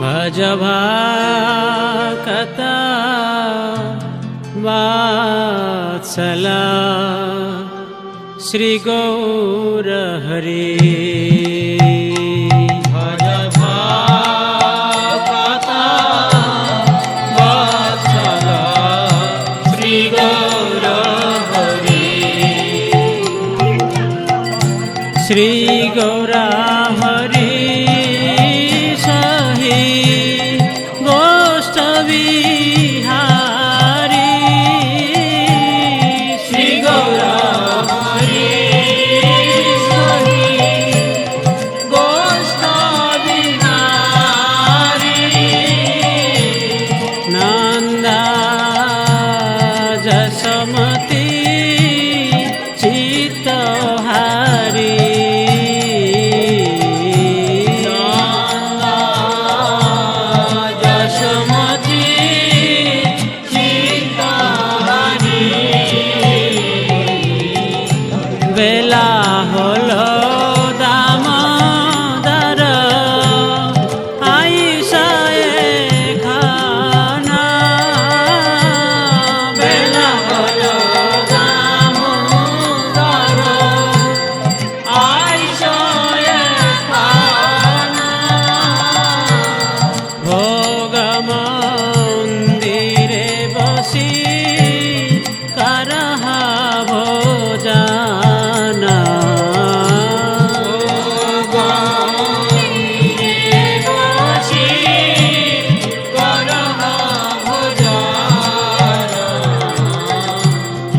भजभाकता वात्सला। श्रीगौरहरे நபி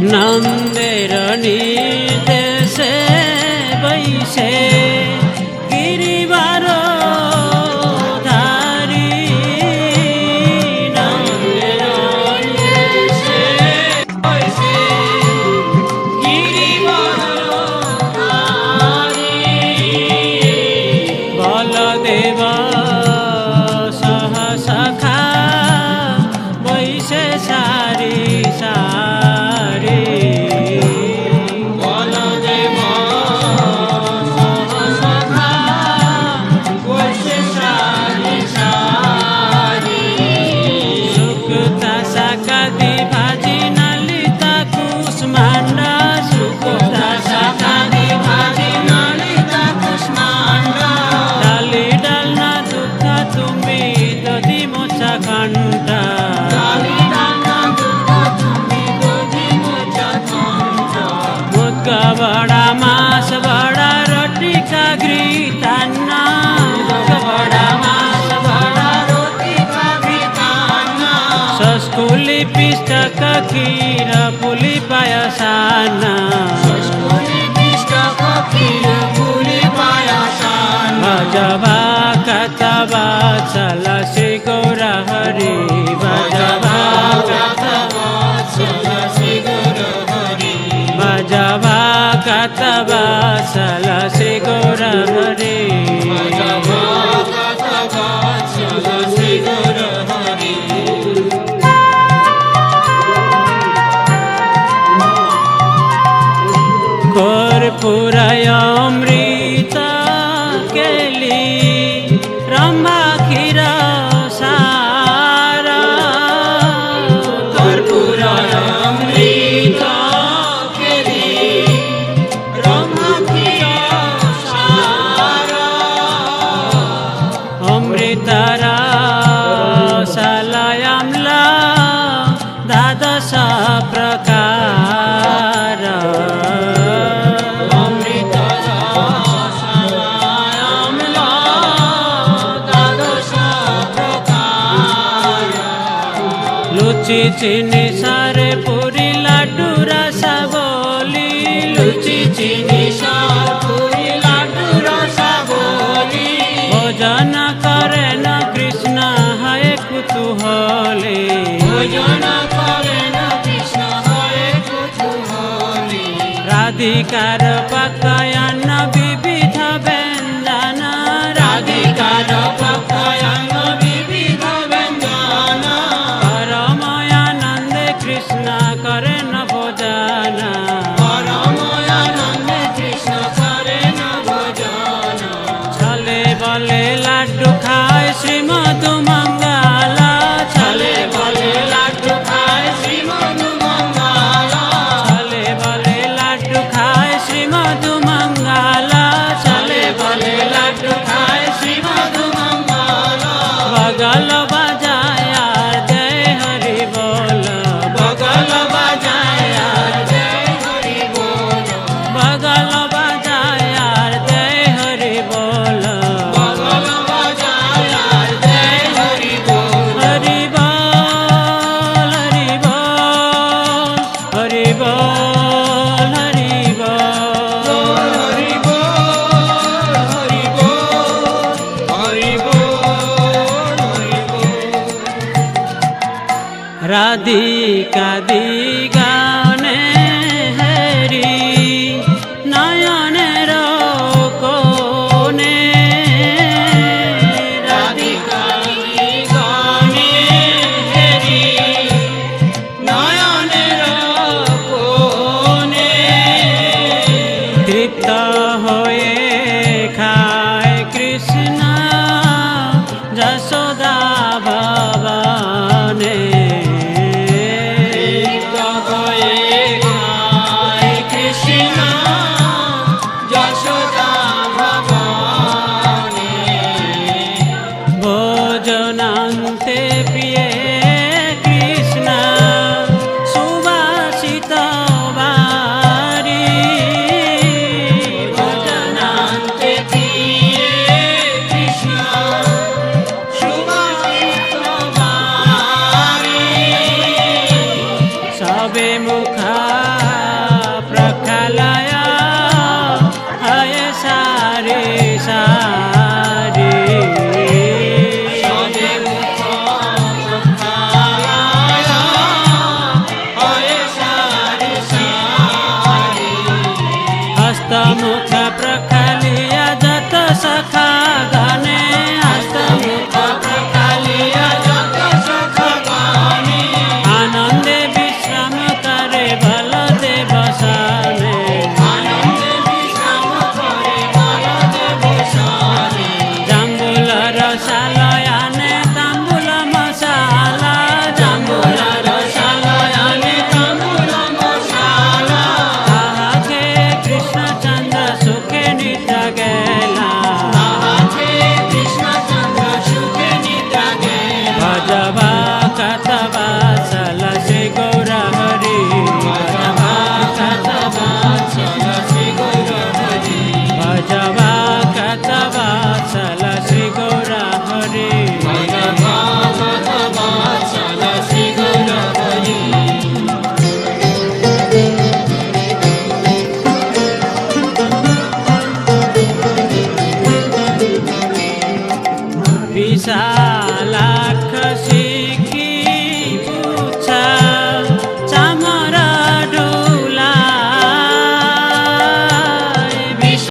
নন্দের নির্দেশে বৈশে গিরিবার भित्तान्ना बडामा बडा रोटीका भित्तान्ना सस्कुली पिष्टक खिर पुली पायसाना सस्कुली पुली गौरा हरि भजवा। कतवा हरि भजवा कतवा चलसी गौरा কর্পূরায় অমৃত কেলি রম্ভা ক্ষীর সারা। কর্পূরায় অমৃত কেলি রম্ভা ক্ষীর লুচি চিনি সারে পুরি লাড্ডু রসা বলি। লুচি চিনি সার পুরি লাড্ডু রসা বলি। ভোজন করেন কৃষ্ণ হয় কুতুহলে। ভোজন করেন কৃষ্ণ হয় কুতুহলে। রাধিকার পকায়ন বিবিধ ব্যঞ্জন। রাধিকার পকায়ন রাধিকা দিগানে ಮುಖ